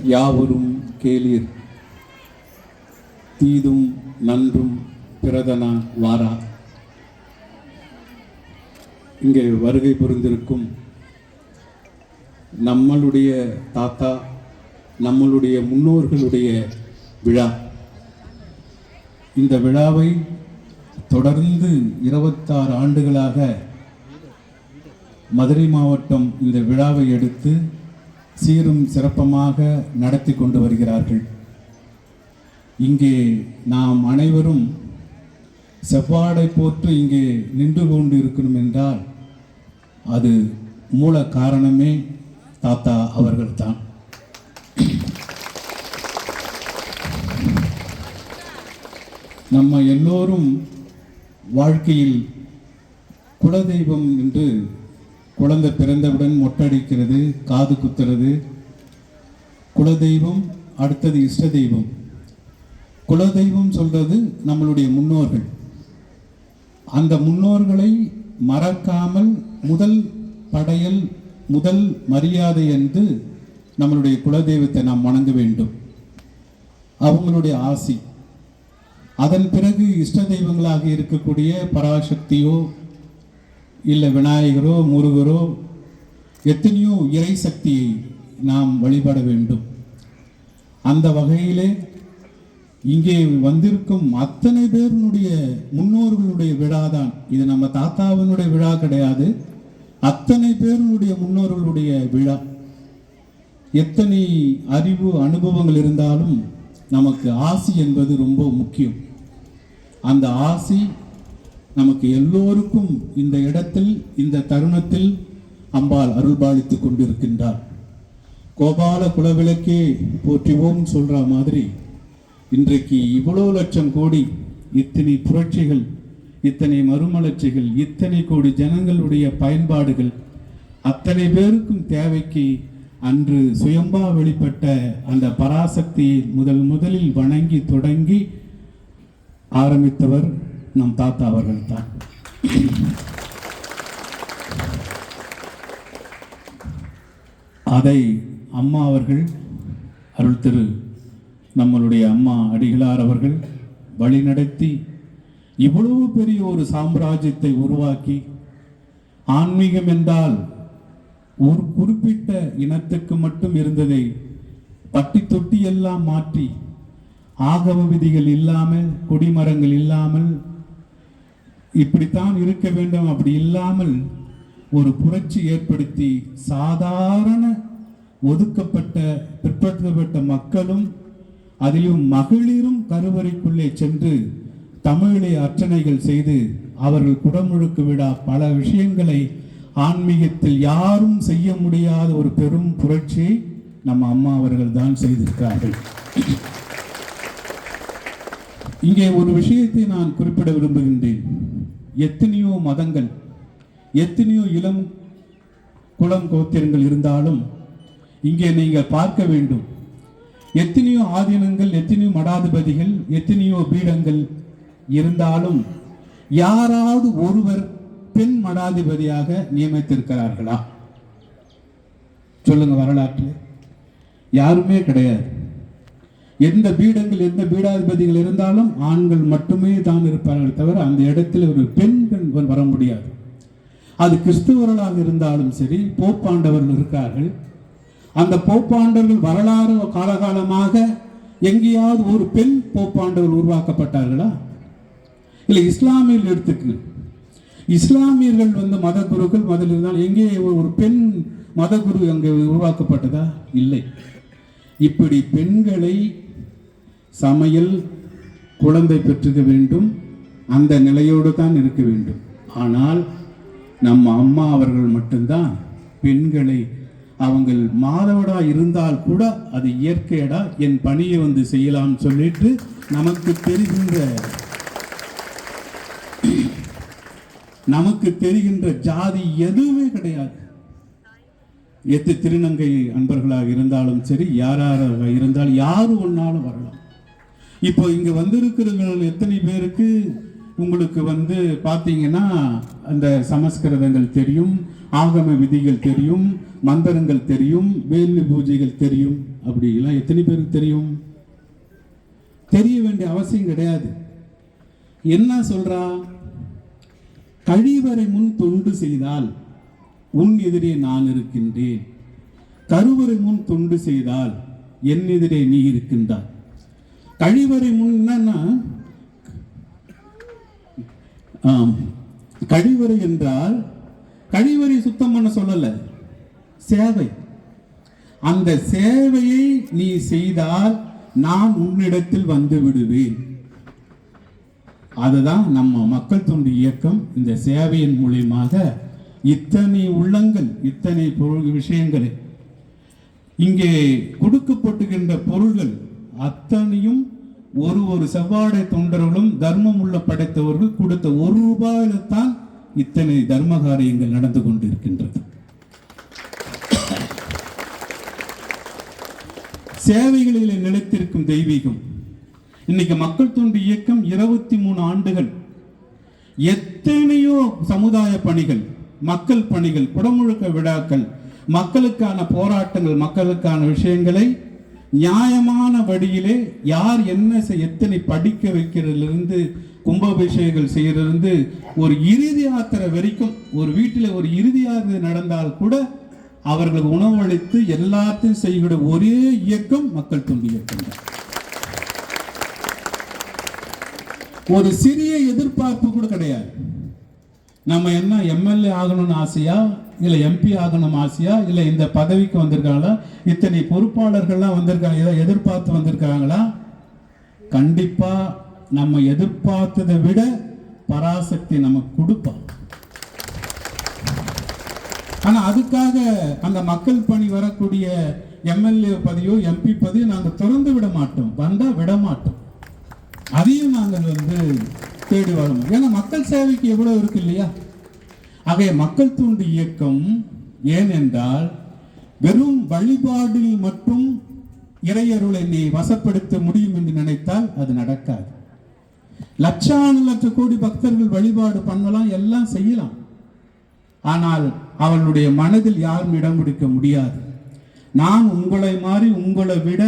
யாவரும் கேளீர். தீதும் நன்றும் பிரதனா வாரா. இங்கே வருகை புரிந்திருக்கும் நம்மளுடைய தாத்தா நம்மளுடைய முன்னோர்களுடைய விழா. இந்த விழாவை தொடர்ந்து இருபத்தாறு ஆண்டுகளாக மதுரை மாவட்டம் இந்த விழாவை எடுத்து சீரும் சிறப்பமாக நடத்தி கொண்டு வருகிறார்கள். இங்கே நாம் அனைவரும் செவ்வாடை போற்று இங்கே நின்று கொண்டு இருக்கணும் என்றால் அது மூல காரணமே தாத்தா அவர்கள்தான். நம்ம எல்லோரும் வாழ்க்கையில் குலதெய்வம் என்று குழந்தை பிறந்தவுடன் மொட்டடிக்கிறது காது குத்துறது. குலதெய்வம் அடுத்தது இஷ்ட தெய்வம் குலதெய்வம் சொல்கிறது நம்மளுடைய முன்னோர்கள். அந்த முன்னோர்களை மறக்காமல் முதல் படையல் முதல் மரியாதை என்று நம்மளுடைய குலதெய்வத்தை நாம் வணங்க வேண்டும். அவங்களுடைய ஆசி. அதன் பிறகு இஷ்ட தெய்வங்களாக இருக்கக்கூடிய பராசக்தியோ இல்லை விநாயகரோ முருகரோ எத்தனையோ இறை சக்தியை நாம் வழிபட வேண்டும். அந்த வகையிலே இங்கே வந்திருக்கும் அத்தனை பேருனுடைய முன்னோர்களுடைய விழா தான் இது நம்ம தாத்தாவினுடைய விழா கிடையாது. அத்தனை பேருனுடைய முன்னோர்களுடைய விழா. எத்தனை அறிவு அனுபவங்கள் இருந்தாலும் நமக்கு ஆசி என்பது ரொம்ப முக்கியம். அந்த ஆசி நமக்கு எல்லோருக்கும் இந்த இடத்தில் இந்த தருணத்தில் அம்பாள் அருள்பாலித்துக் கொண்டிருக்கின்றார் கோபால குலவிளக்கே போற்றுவோம் சொல்கிற மாதிரி இன்றைக்கு இவ்வளோ லட்சம் கோடி இத்தனை புரட்சிகள் இத்தனை மறுமலர்ச்சிகள் இத்தனை கோடி ஜனங்களுடைய பயன்பாடுகள் அத்தனை பேருக்கும் தேவைக்கு அன்று சுயம்பா வெளிப்பட்ட அந்த பராசக்தியை முதல் முதலில் வணங்கி தொடங்கி ஆரம்பித்தவர் நம் தாத்தா அவர்கள் தான் அதை அம்மா அவர்கள் அருள் திரு நம்மளுடைய அம்மா அடிகளார் அவர்கள் வழிநடத்தி இவ்வளவு பெரிய ஒரு சாம்ராஜ்யத்தை உருவாக்கி ஆன்மீகம் என்றால் ஒரு குறிப்பிட்ட இனத்துக்கு மட்டும் இருந்ததை பட்டி தொட்டி எல்லாம் மாற்றி ஆகம விதிகள் இல்லாமல் கொடிமரங்கள் இல்லாமல் இப்படித்தான் இருக்க வேண்டும். அப்படி இல்லாமல் ஒரு புரட்சி ஏற்படுத்தி சாதாரண ஒதுக்கப்பட்ட பிற்படுத்தப்பட்ட மக்களும் அதிலும் மகளிரும் கருவறைக்குள்ளே சென்று தமிழிலே அர்ச்சனைகள் செய்து அவர்கள் குடமுழுக்கு விழா பல விஷயங்களை ஆன்மீகத்தில் யாரும் செய்ய முடியாத ஒரு பெரும் புரட்சியை நம்ம அம்மா அவர்கள் தான் செய்திருக்கிறார்கள். இங்கே ஒரு விஷயத்தை நான் குறிப்பிட விரும்புகின்றேன். எத்தனையோ மதங்கள் எத்தனையோ இளம் குளம் கோத்திரங்கள் இருந்தாலும் இங்கே நீங்கள் பார்க்க வேண்டும். எத்தனையோ ஆதீனங்கள் எத்தனையோ மடாதிபதிகள் எத்தனையோ பீடங்கள் இருந்தாலும் யாராவது ஒருவர் பெண் மடாதிபதியாக நியமித்திருக்கிறார்களா? சொல்லுங்க வரலாற்றில். யாருமே கிடையாது. எந்த பீடங்கள் எந்த பீடாதிபதிகள் இருந்தாலும் ஆண்கள் மட்டுமே தான் இருப்பார்கள் தவிர அந்த இடத்தில் ஒரு பெண்கள் வர முடியாது. அது கிறிஸ்துவர்களாக இருந்தாலும் சரி போப்பாண்டவர்கள் இருக்கார்கள். அந்த போப்பாண்டவர்கள் வரலாறு காலகாலமாக எங்கேயாவது ஒரு பெண் போப்பாண்டவர்கள் உருவாக்கப்பட்டார்களா? இல்லை இஸ்லாமியர்கள் எடுத்துக்கு இஸ்லாமியர்கள் வந்து மத குருக்கள் இருந்தால் எங்கே ஒரு பெண் மத குரு அங்கே உருவாக்கப்பட்டதா? இல்லை. இப்படி பெண்களை சமையல் குழந்தை பெற்றுக்க வேண்டும். அந்த நிலையோடு தான் இருக்க வேண்டும். ஆனால் நம்ம அம்மா அவர்கள் மட்டும்தான் பெண்களை அவங்கள் மாதவடா இருந்தால் கூட அது இயற்கையடா என் பணியை வந்து செய்யலாம்னு சொல்லிட்டு நமக்கு தெரிகின்ற நமக்கு தெரிகின்ற ஜாதி எதுவுமே கிடையாது. எத்து திருநங்கை அன்பர்களாக இருந்தாலும் சரி யாராக இருந்தால் யாரு ஒன்னாலும் வரலாம். இப்போ இங்க வந்திருக்கிறவங்க எத்தனை பேருக்கு உங்களுக்கு வந்து பார்த்தீங்கன்னா அந்த சமஸ்கிருதங்கள் தெரியும் ஆகம விதிகள் தெரியும் மந்திரங்கள் தெரியும் வேள்வி பூஜைகள் தெரியும். அப்படிலாம் எத்தனை பேருக்கு தெரியும்? தெரிய வேண்டிய அவசியம் கிடையாது. என்ன சொல்றா? கழிவறை முன் தொண்டு செய்தால் உன் எதிரே நான் இருக்கின்றேன். கருவறை முன் தொண்டு செய்தால் என் எதிரே நீ இருக்கின்றாய். கழிவறை முன் என்னன்னா ஆம், கழிவறை என்றால் கழிவறை சுத்தம் பண்ண சொல்லல சேவை. அந்த சேவையை நீ செய்தால் நான் உன்னிடத்தில் வந்து விடுவேன். அதுதான் நம்ம மக்கள் தொண்டு இயக்கம். இந்த சேவையின் மூலியமாக இத்தனை உள்ளங்கள் இத்தனை பொருள் விஷயங்களை இங்கே கொடுக்கப்பட்டுகின்ற பொருள்கள் அத்தனையும் ஒரு ஒரு செவ்வாடை தொண்டர்களும் தர்மம் உள்ள படைத்தவர்கள் கொடுத்த ஒரு ரூபாயில தான் இத்தனை தர்ம காரியங்கள் நடந்து கொண்டிருக்கின்றது. சேவைகளிலே நிலைத்திருக்கும் தெய்வீகம். இன்னைக்கு மக்கள் தொண்டு இயக்கம் இருபத்தி மூணு ஆண்டுகள். எத்தனையோ சமுதாய பணிகள் மக்கள் பணிகள் குடமுழுக்க விழாக்கள் மக்களுக்கான போராட்டங்கள் மக்களுக்கான விஷயங்களை நியாயமான வழியிலே யார் என்ன எத்தனை படிக்க வைக்கிறதுலேருந்து கும்பாபிஷேகங்கள் செய்யறதுலேருந்து ஒரு இறுதி யாத்திரை வரைக்கும் ஒரு வீட்டில் ஒரு இறுதி யாத்திரை நடந்தால் கூட அவர்களுக்கு உணவளித்து எல்லாத்தையும் செய்கிற ஒரே இயக்கம் மக்கள் தொண்டு இயக்கம் ஒரு சிறிய எதிர்பார்ப்பு கூட கிடையாது. நம்ம என்ன எம்எல்ஏ ஆகணும்னு ஆசையா? இல்ல எம்பி ஆகணும் ஆசையா இல்ல இந்த பதவிக்கு வந்திருக்காங்களா? இத்தனை பொறுப்பாளர்கள்லாம் வந்திருக்காங்க ஏதோ எதிர்பார்த்து வந்திருக்காங்களா? கண்டிப்பா நம்ம எதிர்பார்த்ததை விட பராசக்தி நமக்கு கொடுப்பா. ஆனா அதுக்காக அந்த மக்கள் பணி வரக்கூடிய எம்எல்ஏ பதவியோ எம்பி பதவியோ நாங்கள் திறந்து விட மாட்டோம். வந்தா விட மாட்டோம். அதையும் நாங்கள் வந்து தேடி வரணும் ஏன்னா மக்கள் சேவைக்கு எவ்வளவு இருக்கு இல்லையா? ஆகைய மக்கள் தூண்டு இயக்கம் ஏனென்றால் வெறும் வழிபாடில் மட்டும் இறையருளை நீ வசப்படுத்த முடியும் என்று நினைத்தால் அது நடக்காது. லட்சான லட்ச கோடி பக்தர்கள் வழிபாடு பண்ணலாம் எல்லாம் செய்யலாம். ஆனால் அவளுடைய மனதில் யாரும் இடம் பிடிக்க முடியாது. நான் உங்களை மாதிரி உங்களை விட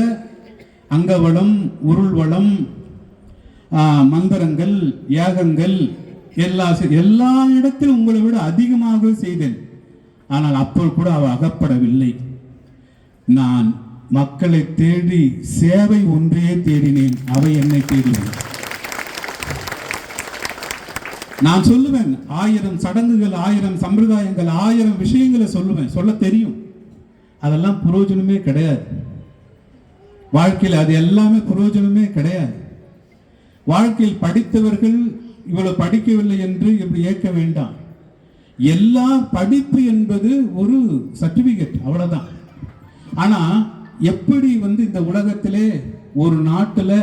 அங்கவளம் உருள்வளம் மந்திரங்கள் யாகங்கள் எல்லா எல்லா இடத்திலும் உங்களை விட அதிகமாக செய்தேன். ஆனால் அப்போ கூட அவ அகப்படவில்லை. நான் மக்களை தேடி சேவை ஒன்றே தேடினேன். அவை என்னை தேடினேன் நான் சொல்லுவேன் ஆயிரம் சடங்குகள் ஆயிரம் சம்பிரதாயங்கள் ஆயிரம் விஷயங்களை சொல்லுவேன். சொல்ல தெரியும். அதெல்லாம் புரோஜனமே கிடையாது. வாழ்க்கையில் அது எல்லாமே புரோஜனமே கிடையாது. வாழ்க்கையில் படித்தவர்கள் இவ்வளவு படிக்கவில்லை என்று இப்படி ஏற்க வேண்டாம். எல்லா படிப்பு என்பது ஒரு சர்டிபிகேட் அவ்வளவுதான். ஆனா எப்படி வந்து இந்த உலகத்திலே ஒரு நாட்டில்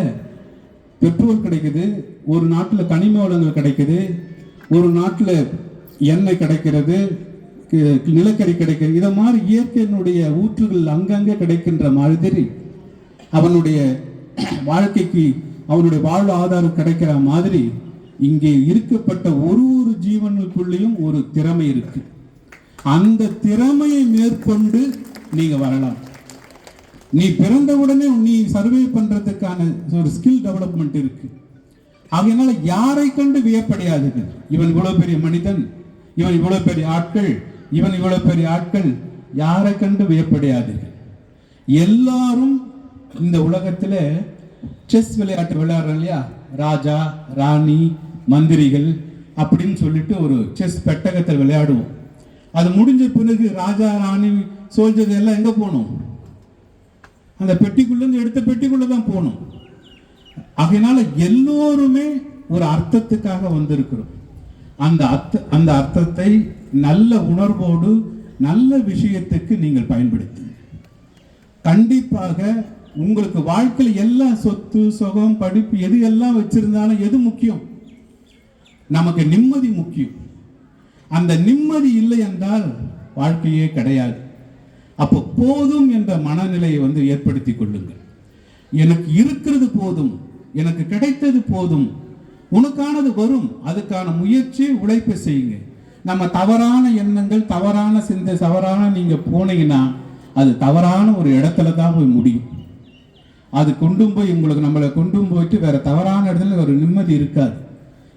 பெட்ரோல் கிடைக்குது ஒரு நாட்டில் கனிம வளங்கள் கிடைக்குது ஒரு நாட்டில் எண்ணெய் கிடைக்கிறது கி- நிலக்கரி கிடைக்கிறது இதை மாதிரி இயற்கையினுடைய ஊற்றுகள் அங்கங்கே கிடைக்கின்ற மாதிரி அவனுடைய வாழ்க்கைக்கு அவனுடைய வாழ்வு ஆதாரம் கிடைக்கிற மாதிரி இங்கே இருக்கப்பட்ட ஒரு ஒரு ஜீவனுக்குள்ளேயும் ஒரு திறமை இருக்கு. அந்த திறமையை மேற்கொண்டு நீங்க வரலாம். நீ பிறந்த உடனே நீ சர்வே பண்றதுக்கான ஒரு ஸ்கில் டெவலப்மெண்ட் இருக்கு. அதனால யாரை கண்டு வியப்படையாதுங்க இவன் இவ்வளவு பெரிய மனிதன் இவன் இவ்வளவு பெரிய ஆட்கள் இவன் இவ்வளவு பெரிய ஆட்கள் யாரை கண்டு வியப்படையாதுங்க எல்லாரும் இந்த உலகத்துல செஸ் விளையாட்டு விளையாடுறோம் இல்லையா? ராஜா ராணி மந்திரிகள் அப்படின்னு சொல்லிட்டு ஒரு செஸ் பெட்டகத்தில் விளையாடுவோம். அது முடிஞ்ச பிறகு ராஜா ராணி சோல்ஜர் எல்லாம் எங்கே போகணும் அந்த பெட்டிக்குள்ளேருந்து எடுத்த பெட்டிக்குள்ளே தான் போகணும் ஆகையினால எல்லோருமே ஒரு அர்த்தத்துக்காக வந்திருக்கிறோம். அந்த அர்த்த அந்த அர்த்தத்தை நல்ல உணர்வோடு நல்ல விஷயத்துக்கு நீங்கள் பயன்படுத்துங்க கண்டிப்பாக உங்களுக்கு வாழ்க்கையில் எல்லா சொத்து சுகம் படிப்பு எது எல்லாம் வச்சிருந்தாலும் எது முக்கியம்? நமக்கு நிம்மதி முக்கியம். அந்த நிம்மதி இல்லை என்றால் வாழ்க்கையே கிடையாது. அப்போ போதும் என்ற மனநிலையை வந்து ஏற்படுத்திக் கொள்ளுங்கள். எனக்கு இருக்கிறது போதும் எனக்கு கிடைத்தது போதும் உனக்கானது வரும் அதுக்கான முயற்சி உழைப்பை செய்யுங்க. நம்ம தவறான எண்ணங்கள் தவறான சிந்தை தவறான நீங்க போனீங்கன்னா அது தவறான ஒரு இடத்துல தான் போய் முடியும். அது கொண்டும் போய் உங்களுக்கு நம்மளை கொண்டும் போயிட்டு வேற தவறான இடத்துல ஒரு நிம்மதி இருக்காது.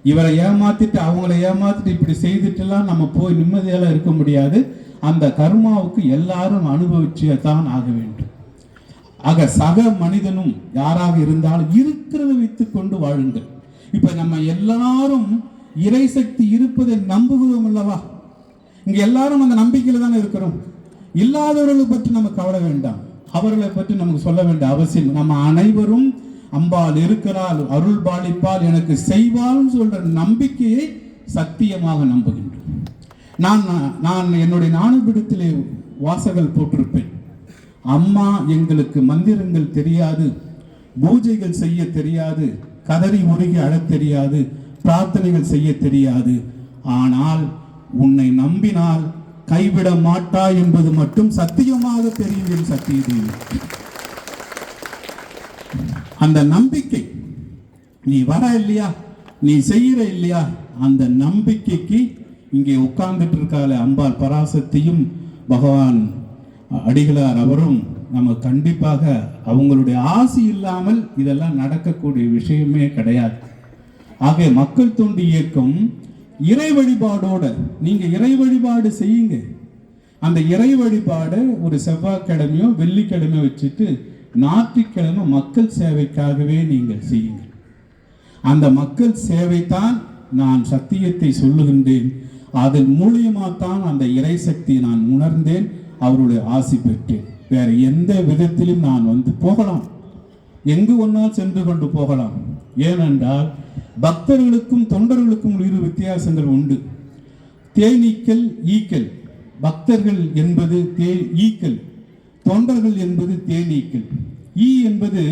இவரை ஏமாத்திட்டு அவங்கள ஏமாத்திட்டு இப்படி செய்துட்டுலாம் நம்ம போய் நிம்மதியால இருக்க முடியாது. அந்த கர்மாவுக்கு எல்லாரும் அனுபவிச்சே தான் ஆக வேண்டும். ஆக சக மனிதனும் யாராக இருந்தாலும் இருக்கிறத வைத்து கொண்டு வாழுங்கள். இப்ப நம்ம எல்லாரும் இறைசக்தி இருப்பதை நம்புகிறோம் அல்லவா? இங்க எல்லாரும் அந்த நம்பிக்கையில தானே இருக்கிறோம். இல்லாதவர்களை பற்றி நம்ம கவலை வேண்டாம். அவர்களை பற்றி நமக்கு சொல்ல வேண்டிய அவசியம் நம்ம அனைவரும் அம்பாள் இருக்கிறாள் அருள் பாலிப்பால் எனக்கு செய்வாள்னு சொல்ற நம்பிக்கையை சத்தியமாக நம்புகின்றோம். நான் நான் என்னுடைய நானுபிடத்திலே வாசகல் போட்டிருப்பேன். அம்மா எங்களுக்கு மந்திரங்கள் தெரியாது பூஜைகள் செய்ய தெரியாது கதறி உருகி அழத் தெரியாது பிரார்த்தனைகள் செய்ய தெரியாது. ஆனால் உன்னை நம்பினால் கைவிட மாட்டாய் என்பது மட்டும் சத்தியமாக தெரியும் என் சத்திய தேவி அந்த நம்பிக்கை நீ வர இல்லையா? நீ செய்யற இல்லையா? அந்த நம்பிக்கைக்கு இங்கே உட்கார்ந்துட்டு இருக்கால அம்பாள் பராசக்தியும் பகவான் அடிகளார் அவரும் நம்ம கண்டிப்பாக அவங்களுடைய ஆசி இல்லாமல் இதெல்லாம் நடக்கக்கூடிய விஷயமே கிடையாது. ஆக மக்கள் தொண்டு இயக்கம் இறை வழிபாடோட நீங்கள் இறை வழிபாடு செய்யுங்க. அந்த இறை வழிபாடு ஒரு செவ்வாய்க்கிழமையோ வெள்ளிக்கிழமையோ வச்சுட்டு ஞாயிற்றுக்கிழமை மக்கள் சேவைக்காகவே நீங்கள் செய்யுங்கள். அந்த மக்கள் சேவை தான் நான் சத்தியத்தை சொல்லுகின்றேன். அதன் மூலியமாகத்தான் அந்த இறை சக்தியை நான் உணர்ந்தேன். அவருடைய ஆசி பெற்றேன். வேற எந்த விதத்திலும் நான் வந்து போகலாம். எங்கு ஒன்றால் சென்று கொண்டு போகலாம். ஏனென்றால் பக்தர்களுக்கும் தொண்டர்களுக்கும் இரு வித்தியாசங்கள் உண்டு. தேனீக்கள் ஈக்கள். பக்தர்கள் என்பது தே ஈக்கள். தொண்டர்கள் என்பது தேனீக்கள் ஈ என்பது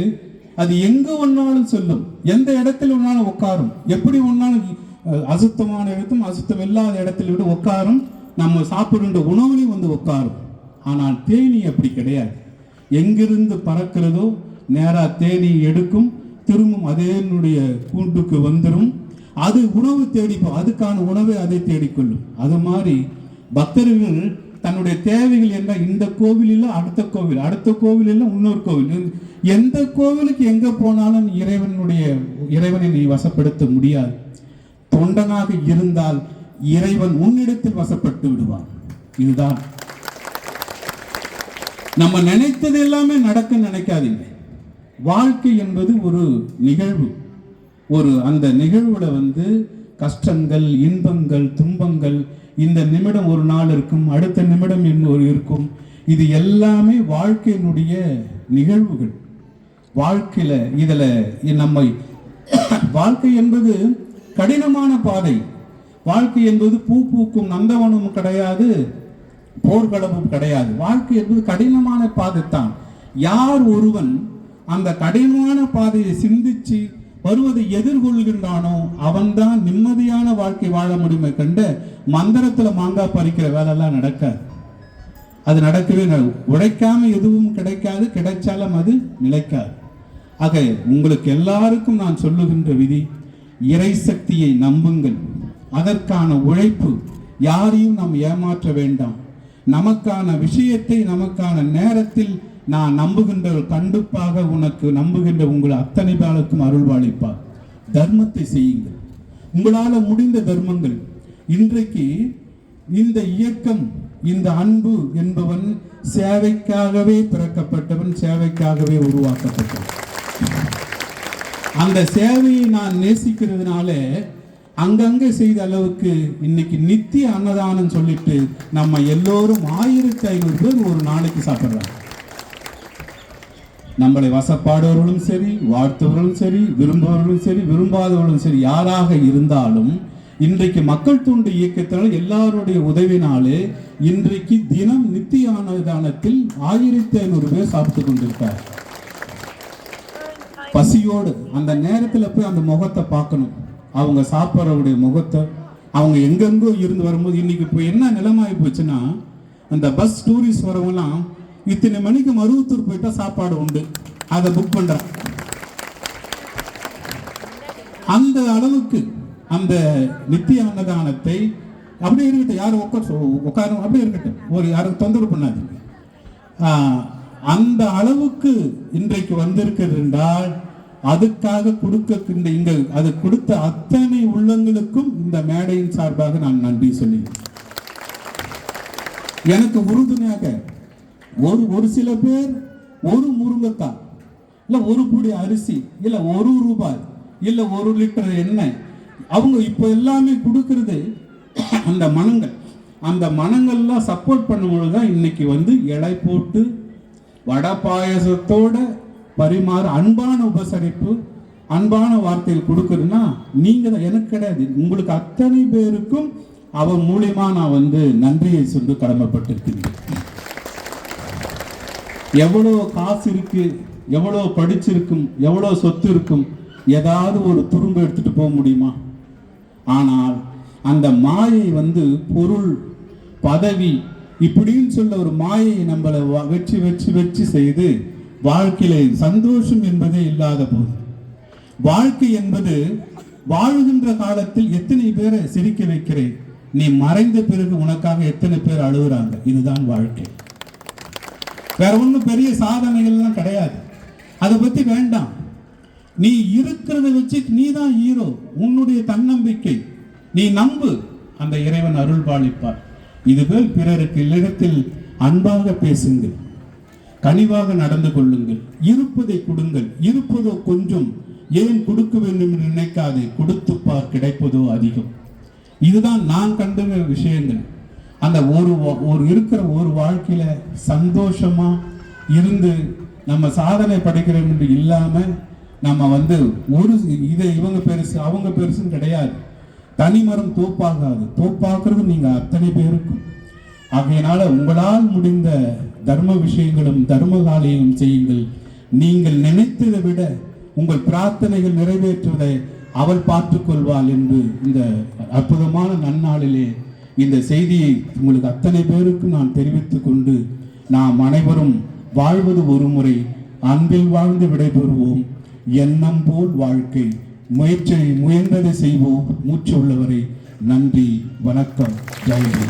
அது எங்க ஒன்னாலும் சொல்லும். எந்த இடத்தில் ஒன்னாலும் உட்காரும். எப்படி ஒன்னாலும் அசுத்தமான இடத்தும் அசுத்தம் இல்லாத இடத்துல விட உட்காரும். நம்ம சாப்பிடுகின்ற உணவுலையும் வந்து உட்காரும். ஆனால் தேனி அப்படி கிடையாது. எங்கிருந்து பறக்கிறதோ நேராக தேனி எடுக்கும். திரும்பும் அதேனுடைய கூண்டுக்கு வந்துடும் அது உணவு தேடிப்போம் அதுக்கான உணவை அதை தேடிக்கொள்ளும். அது மாதிரி பக்தர்கள் தன்னுடைய தேவைகள் என்ன? இந்த கோவில் இல்ல அடுத்த கோவில் அடுத்த கோவில் இல்ல இன்னொரு கோவில். எந்த கோவிலுக்கு எங்க போனாலும் இறைவனுடைய இறைவனை நீ வசப்படுத்த முடியாது. தொண்டனாக இருந்தால் இறைவன் உன்னிடத்தில் வசப்பட்டு விடுவான். இதுதான். நம்ம நினைத்தது எல்லாமே நடக்க நினைக்காதீங்க. வாழ்க்கை என்பது ஒரு நிகழ்வு. ஒரு அந்த நிகழ்வுல வந்து கஷ்டங்கள் இன்பங்கள் துன்பங்கள் இந்த நிமிடம் ஒரு நாள் இருக்கும் அடுத்த நிமிடம் இன்னொரு இருக்கும். இது எல்லாமே வாழ்க்கையினுடைய நிகழ்வுகள். வாழ்க்கையில் இதில் நம்மை வாழ்க்கை என்பது கடினமான பாதை. வாழ்க்கை என்பது பூ பூக்கும் நந்தவனமும் கிடையாது போர்க்களமும் கிடையாது. வாழ்க்கை என்பது கடினமான பாதை தான் யார் ஒருவன் அந்த கடினமான பாதையை சிந்திச்சு வருவதை எதிர்கொள்கின்றானோ அவன்தான் நிம்மதியான வாழ்க்கை வாழ முடியுமே கண்ட மந்திரத்தில் மாங்காய் பறிக்கிற வேலைலாம் நடக்காது. அது நடக்கவே நட- உழைக்காம எதுவும் கிடைக்காது கிடைச்சாலும் அது நிலைக்காது. ஆக உங்களுக்கு எல்லாருக்கும் நான் சொல்லுகின்ற விதி இறை சக்தியை நம்புங்கள். அதற்கான உழைப்பு யாரையும் நாம் ஏமாற்ற வேண்டாம். நமக்கான விஷயத்தை நமக்கான நேரத்தில் நான் நம்புகின்ற கண்டிப்பாக உனக்கு நம்புகின்ற உங்கள் அத்தனை பேருக்கும் அருள்வாளிப்பார். தர்மத்தை செய்யுங்கள். உங்களால முடிந்த தர்மங்கள். இன்றைக்கு இந்த இயக்கம் இந்த அன்பு என்பவன் சேவைக்காகவே பிறக்கப்பட்டவன் சேவைக்காகவே உருவாக்கப்பட்டவன். அந்த சேவையை நான் நேசிக்கிறதுனால அங்கங்கே செய்த அளவுக்கு இன்னைக்கு நித்திய அன்னதானம் சொல்லிட்டு நம்ம எல்லோரும் ஆயிரத்தி ஐநூறு பேர் ஒரு நாளைக்கு சாப்பிட்றாங்க நம்மளை வசப்பாடுவர்களும் சரி வாழ்த்துவர்களும் சரி விரும்புபவர்களும் சரி விரும்பாதவர்களும் சரி யாராக இருந்தாலும் இன்றைக்கு மக்கள் தூண்டு இயக்கத்தினால் எல்லாருடைய உதவினாலே இன்றைக்கு தினம் நித்தியானதானத்தில் ஆயிரத்தி ஐநூறு பேர் சாப்பிட்டு கொண்டிருக்கார். பசியோடு அந்த நேரத்துல போய் அந்த முகத்தை பார்க்கணும். அவங்க சாப்பிட்றவுடைய முகத்தை அவங்க எங்கெங்கோ இருந்து வரும்போது இன்னைக்கு இப்போ என்ன நிலமாயி போச்சுன்னா அந்த பஸ் டூரிஸ்ட் வரவங்களாம் இத்தனை மணிக்கு மருவத்தூர் போயிட்டா சாப்பாடு உண்டு. அதை புக் பண்றான். அந்த அளவுக்கு அந்த நித்திய அன்னதானத்தை அப்படியே இருக்கட்டும். யாரும் உட்கார உட்காரும். அப்படியே இருக்கட்டும். ஒரு யாரும் தொந்தரவு பண்ணாதீங்க. ஆஹ், அந்த அளவுக்கு இன்றைக்கு வந்திருக்கிறது என்றால் அதுக்காக கொடுக்க இங்க அது கொடுத்த அத்தனை உள்ளங்களுக்கும் இந்த மேடையின் சார்பாக நான் நன்றி சொல்லுகிறேன் எனக்கு உறுதுணையாக ஒரு ஒரு சில பேர் ஒரு முருங்கைக்காய் இல்லை ஒரு புடி அரிசி இல்லை ஒரு ரூபாய் இல்லை ஒரு லிட்டர் எண்ணெய் அவங்க இப்போ எல்லாமே கொடுக்கறது அந்த மனங்கள். அந்த மனங்கள்லாம் சப்போர்ட் பண்ணும்பொழுது தான் இன்னைக்கு வந்து இலை போட்டு வடை பாயசத்தோட பரிமாற அன்பான உபசரிப்பு அன்பான வார்த்தையில் கொடுக்குறதுன்னா நீங்கள் தான் எனக்கு கிடையாது. உங்களுக்கு அத்தனை பேருக்கும் அவன் மூலியமாக நான் வந்து நன்றியை சொல்லி கடமைப்பட்டிருக்கிறேன். எவ்வளோ காசு இருக்கு எவ்வளோ படிச்சிருக்கும் எவ்வளோ சொத்து இருக்கும் ஏதாவது ஒரு துரும்பு எடுத்துட்டு போக முடியுமா? ஆனால் அந்த மாயை வந்து பொருள் பதவி இப்படின்னு சொல்ல ஒரு மாயை நம்மளை வ- வச்சு வச்சு வச்சு செய்து வாழ்க்கையில சந்தோஷம் என்பதே இல்லாத போது. வாழ்க்கை என்பது வாழுகின்ற காலத்தில் எத்தனை பேரை சிரிக்க வைக்கிறேன்? நீ மறைந்த பிறகு உனக்காக எத்தனை பேர் அழுகுறாங்க? இதுதான் வாழ்க்கை. வேற ஒன்றும் பெரிய சாதனைகள்லாம் கிடையாது. அதை பற்றி வேண்டாம். நீ இருக்கிறத வச்சு நீ தான் ஹீரோ உன்னுடைய தன்னம்பிக்கை. நீ நம்பு. அந்த இறைவன் அருள் பாலிப்பார் இதுபோல் பிறருக்கு இல்லத்தில் அன்பாக பேசுங்கள். கனிவாக நடந்து கொள்ளுங்கள். இருப்பதை கொடுங்கள். இருப்பதோ கொஞ்சம். ஏன் கொடுக்க வேண்டும் என்று நினைக்காதே. கொடுத்துப்பார் கிடைப்பதோ அதிகம். இதுதான் நான் கண்ட விஷயங்கள். அந்த ஒரு ஒரு இருக்கிற ஒரு வாழ்க்கையில சந்தோஷமா இருந்து நம்ம சாதனை படைக்கிறோம் என்று இல்லாம நம்ம வந்து ஒரு இதை இவங்க பெருசு அவங்க பெருசுன்னு கிடையாது. தனிமரம் தோப்பாகாது. தோப்பாக்குறது நீங்க அத்தனை பேருக்கும். ஆகையினால உங்களால் முடிந்த தர்ம விஷயங்களும் தர்ம காரியங்களும் செய்யுங்கள். நீங்கள் நினைத்ததை விட உங்கள் பிரார்த்தனைகள் நிறைவேற்றுவதை அவள் பார்த்துக்கொள்வாள் என்று இந்த அற்புதமான நன்னாளிலே இந்த செய்தியை உங்களுக்கு அத்தனை பேருக்கும் நான் தெரிவித்துக் கொண்டு நாம் அனைவரும் வாழ்வது ஒரு முறை அன்பில் வாழ்ந்து விடைபெறுவோம். எண்ணம் போல் வாழ்க்கை முயற்சியை முயன்றதை செய்வோம். மூச்சு உள்ளவரை நன்றி வணக்கம். ஜெயந்தி